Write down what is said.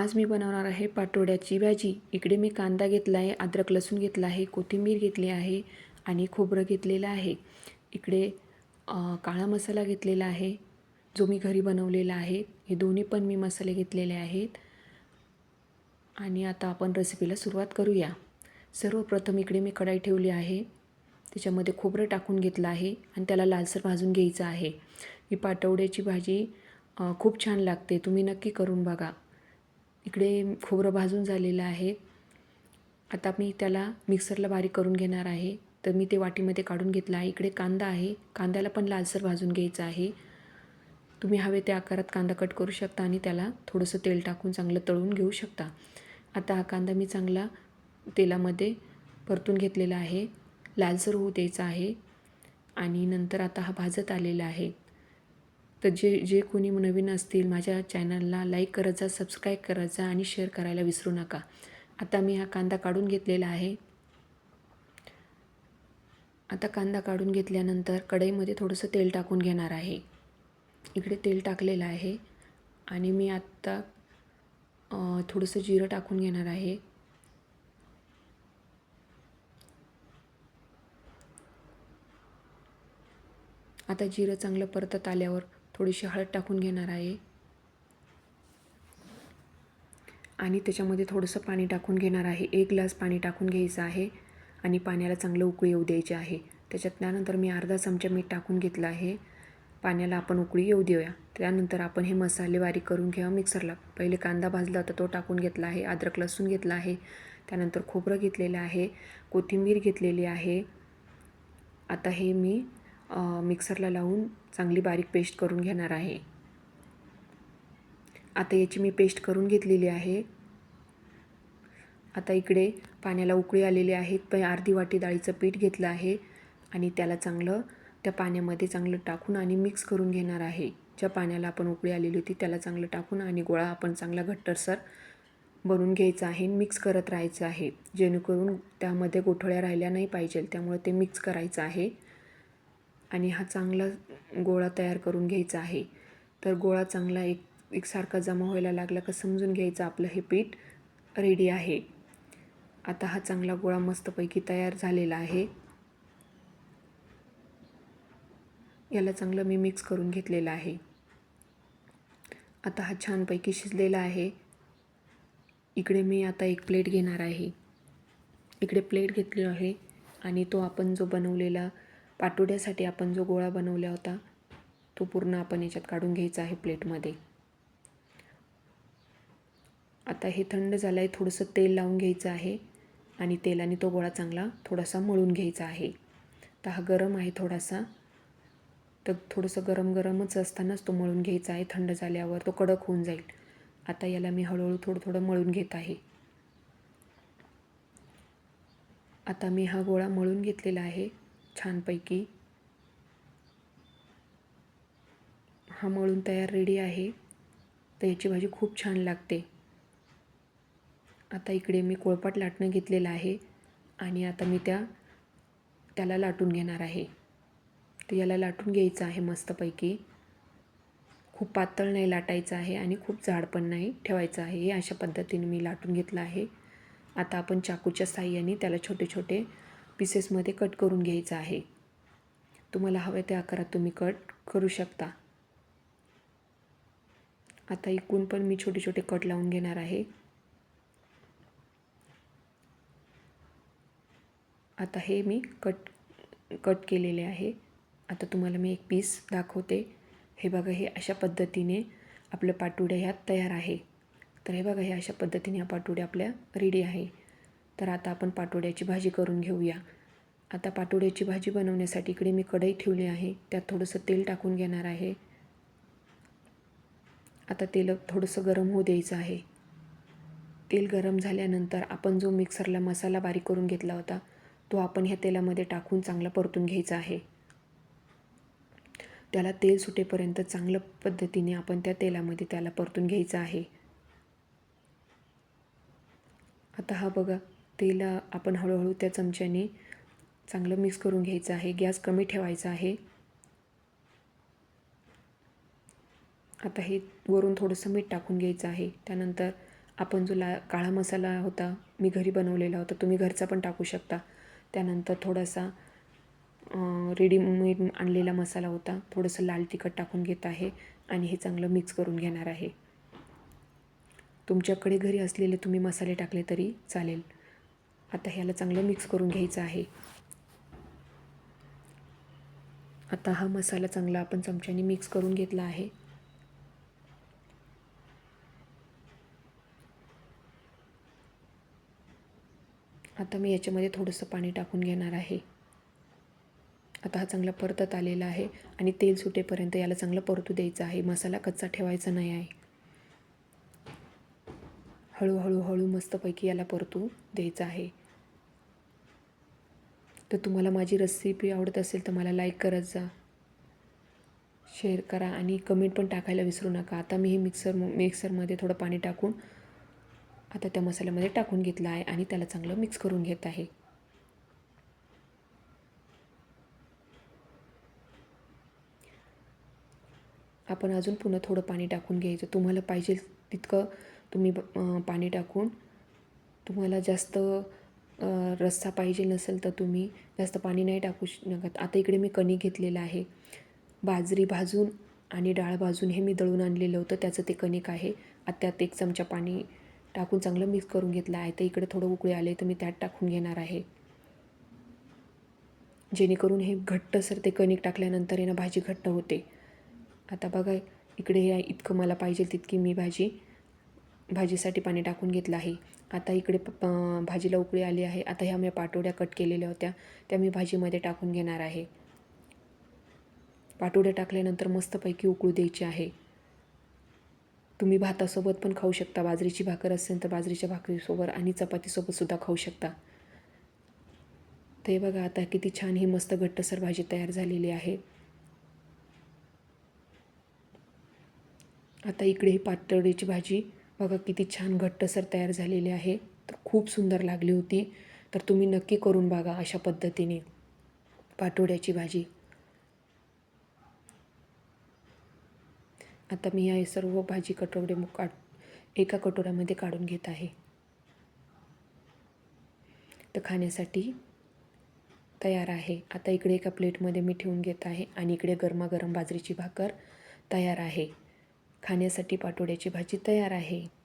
आज मी बनवणार आहे पाटोड्याची भाजी. इकडे मी कांदा घेतला आहे अद्रक लसूण घेतला आहे कोथिंबीर घेतली आहे आणि खोबरं घेतलेलं आहे. इकडे काळा मसाला घेतलेला आहे जो मी घरी बनवलेला आहे. हे दोन्ही पण मी मसाले घेतलेले आहेत. आणि आता आपण रेसिपीला सुरुवात करूया. सर्वप्रथम इकडे मी कढाई ठेवली आहे. त्याच्यामध्ये खोबरं टाकून घेतलं आहे आणि त्याला लालसर भाजून घ्यायचं आहे. ही पाटवड्याची भाजी खूप छान लागते. तुम्ही नक्की करून बघा. इकडे खोबरं भाजून झालेलं आहे. आता मी त्याला मिक्सरला बारीक करून घेणार आहे. तर मी ते वाटीमध्ये काढून घेतलं आहे. इकडे कांदा आहे. कांद्याला पण लालसर भाजून घ्यायचं आहे. तुम्ही हवे त्या आकारात कांदा कट करू शकता आणि त्याला थोडंसं तेल टाकून चांगलं तळून घेऊ शकता. आता हा कांदा मी चांगला तेलामध्ये परतून घेतलेला आहे. लालसर होऊ द्यायचा आहे. आणि नंतर आता हा भाजत आलेला आहे. तर जे जे कोणी नवीन असतील माझ्या चॅनलला लाईक करायचा सबस्क्राईब करायचा आणि शेअर करायला विसरू नका. आता मी हा कांदा काढून घेतलेला आहे. आता कांदा काढून घेतल्यानंतर कढईमध्ये थोडंसं तेल टाकून घेणार आहे. इकडे तेल टाकलेलं आहे. आणि मी आत्ता थोडंसं जिरं टाकून घेणार आहे. आता जिरं चांगलं परतत आल्यावर थोडीशी हळद टाकून घेणार आहे. आणि त्याच्यामध्ये थोडंसं पाणी टाकून घेणार आहे. एक ग्लास पाणी टाकून घ्यायचं आहे आणि पाण्याला चांगलं उकळी येऊ द्यायची आहे. त्याच्यात त्यानंतर मी अर्धा चमचा मीठ टाकून घेतलं आहे. पाण्याला आपण उकळी येऊ देऊया. त्यानंतर आपण हे मसाले बारीक करून घ्या मिक्सरला. पहिले कांदा भाजला होता तो टाकून घेतला आहे. अद्रक लसूण घेतला आहे. त्यानंतर खोबरं घेतलेलं आहे. कोथिंबीर घेतलेली आहे. आता हे मी मिक्सरला लावून चांगली बारीक पेस्ट करून घेणार आहे. आता याची मी पेस्ट करून घेतलेली आहे. आता इकडे पाण्याला उकळी आलेली आहेत पण अर्धी वाटी डाळीचं पीठ घेतलं आहे आणि त्याला चांगलं त्या पाण्यामध्ये चांगलं टाकून आणि मिक्स करून घेणार आहे. ज्या पाण्याला आपण उकळी आलेली होती त्याला चांगलं टाकून आणि गोळा आपण चांगला घट्टरसर बनवून घ्यायचा आहे मिक्स करत राहायचं आहे. जेणेकरून त्यामध्ये गोठळ्या राहिल्या नाही पाहिजे त्यामुळे ते मिक्स करायचं आहे. आणि हा चांगला गोळा तयार करून घ्यायचा आहे. तर गोळा चांगला एक एकसारखा जमा व्हायला लागला का समजून घ्यायचं आपलं हे पीठ रेडी आहे. आता हा चांगला गोळा मस्तपैकी तयार झालेला आहे. याला चांगलं मी मिक्स करून घेतलेलं आहे. आता हा छानपैकी शिजलेला आहे. इकडे मी आता एक प्लेट घेणार आहे. इकडे प्लेट घेतली आहे आणि तो आपण जो बनवलेला पाटोड्यासाठी आपण जो गोळा बनवला होता तो पूर्ण आपण याच्यात काढून घ्यायचा आहे प्लेटमध्ये. आता हे थंड झालं आहे थोडंसं तेल लावून घ्यायचं आहे आणि तेलाने तो गोळा चांगला थोडासा मळून घ्यायचा आहे. तर हा गरम आहे थोडासा. तर थोडंसं गरम गरमच असतानाच तो मळून घ्यायचा आहे थंड झाल्यावर तो कडक होऊन जाईल. आता याला मी हळूहळू थोडं थोडं मळून घेत आहे. आता मी हा गोळा मळून घेतलेला आहे. छानपैकी हा मळून तयार रेडी आहे. तर याची भाजी खूप छान लागते. आता इकडे मी कोळपाट लाटणं घेतलेलं आहे आणि आता मी त्या त्याला लाटून घेणार आहे. तर याला लाटून घ्यायचं आहे मस्तपैकी. खूप पातळ नाही लाटायचं आहे आणि खूप जाड पण नाही ठेवायचं आहे. हे अशा पद्धतीने मी लाटून घेतलं आहे. आता आपण चाकूच्या साह्याने त्याला छोटे छोटे पीसेसमध्ये कट करून घ्यायचं आहे. तुम्हाला हव्या त्या आकारात तुम्ही कट करू शकता. आता इकून पण मी छोटे छोटे कट लावून घेणार आहे. आता हे मी कट कट केलेले आहे. आता तुम्हाला मी एक पीस दाखवते. हे बघा हे अशा पद्धतीने आपलं पाटुड्या ह्यात तयार आहे. तर हे बघा हे अशा पद्धतीने हा पाटुड्या आपल्या रेडी आहे. तर आता आपण पाटोड्याची भाजी करून घेऊया. आता पाटोड्याची भाजी बनवण्यासाठी इकडे मी कढई ठेवली आहे. त्यात थोडंसं तेल टाकून घेणार आहे. आता तेल थोडंसं गरम होऊ द्यायचं आहे. तेल गरम झाल्यानंतर आपण जो मिक्सरला मसाला बारीक करून घेतला होता तो आपण ह्या तेलामध्ये टाकून चांगला परतून घ्यायचा आहे. त्याला तेल सुटेपर्यंत चांगल्या पद्धतीने आपण त्या तेलामध्ये त्याला परतून घ्यायचं आहे. आता हा बघा तेल आपण हळूहळू त्या चमच्याने चांगलं मिक्स करून घ्यायचं आहे. गॅस कमी ठेवायचा आहे. आता हे वरून थोडंसं मीठ टाकून घ्यायचं आहे. त्यानंतर आपण जो ला काळा मसाला होता मी घरी बनवलेला होता तुम्ही घरचा पण टाकू शकता. त्यानंतर थोडासा रेडीमेड आणलेला मसाला होता थोडंसं लाल तिखट टाकून घेत आहे आणि हे चांगलं मिक्स करून घेणार आहे. तुमच्याकडे घरी असलेले तुम्ही मसाले टाकले तरी चालेल. आता ह्याला चांगलं मिक्स करून घ्यायचं आहे. आता हा मसाला चांगला आपण चमच्याने मिक्स करून घेतला आहे. आता मी याच्यामध्ये थोडंसं पाणी टाकून घेणार आहे. आता हा चांगला परतत आलेला आहे आणि तेल सुटेपर्यंत याला चांगलं परतू द्यायचं आहे. मसाला कच्चा ठेवायचा नाही आहे. हळूहळू हळू मस्तपैकी याला परतू द्यायचं आहे. तर तुम्हाला माझी रेसिपी आवडत असेल तर मला लाईक करत जा. शेअर करा आणि कमेंट पण टाकायला विसरू नका. आता मी हे मिक्सर मिक्सरमध्ये थोडं पाणी टाकून आता त्या मसाल्यामध्ये टाकून घेतलं आहे आणि त्याला चांगलं मिक्स करून घेत आहे. आपण अजून पुन्हा थोडं पाणी टाकून घ्यायचं. तुम्हाला पाहिजे तितकं तुम्ही पाणी टाकून तुम्हाला जास्त रस्सा पाहिजे नसेल तर तुम्ही जास्त पाणी नाही टाकू शकत. आता इकडे मी कणी घेतलेलं आहे. बाजरी भाजून आणि डाळ भाजून हे मी दळून आणलेलं होतं. त्याचं ते कणिक आहे. आता त्यात एक चमचा पाणी टाकून चांगलं मिक्स करून घेतलं आहे. तर इकडे थोडं उकळे आले तर मी त्यात टाकून घेणार आहे. जेणेकरून हे घट्टसर ते कणिक टाकल्यानंतर आहे ना भाजी घट्ट होते. आता बघा इकडे हे इतकं मला पाहिजे तितकी मी भाजी. भाजीसाठी पाणी टाकून घेतलं आहे. आता इकडे भाजीला उकळी आली आहे. आता ह्या मी पाटोड्या कट केलेल्या होत्या. त्या मी भाजीमध्ये टाकून घेणार आहे. पाटोड्या टाकल्यानंतर मस्तपैकी उकळू द्यायची आहे. तुम्ही भातासोबत पण खाऊ शकता. बाजरीची भाकर असेल तर बाजरीच्या भाकरीसोबत आणि चपातीसोबतसुद्धा खाऊ शकता. ते बघा आता किती छान ही मस्त घट्टसर भाजी तयार झालेली आहे. आता इकडे ही पातळीची भाजी बघा किती छान घट्टसर तयार झालेली आहे. तर खूप सुंदर लागली होती. तर तुम्ही नक्की करून बघा अशा पद्धतीने पाटोड्याची भाजी. आता मी या सर्व भाजी कटोरे काढ एका कटोऱ्यामध्ये काढून घेत आहे. तर खाण्यासाठी तयार आहे. आता इकडे एका प्लेटमध्ये मी ठेवून घेत आहे आणि इकडे गरमागरम बाजरीची भाकर तयार आहे. खाण्यासाठी पाटोड्याची भाजी तयार आहे.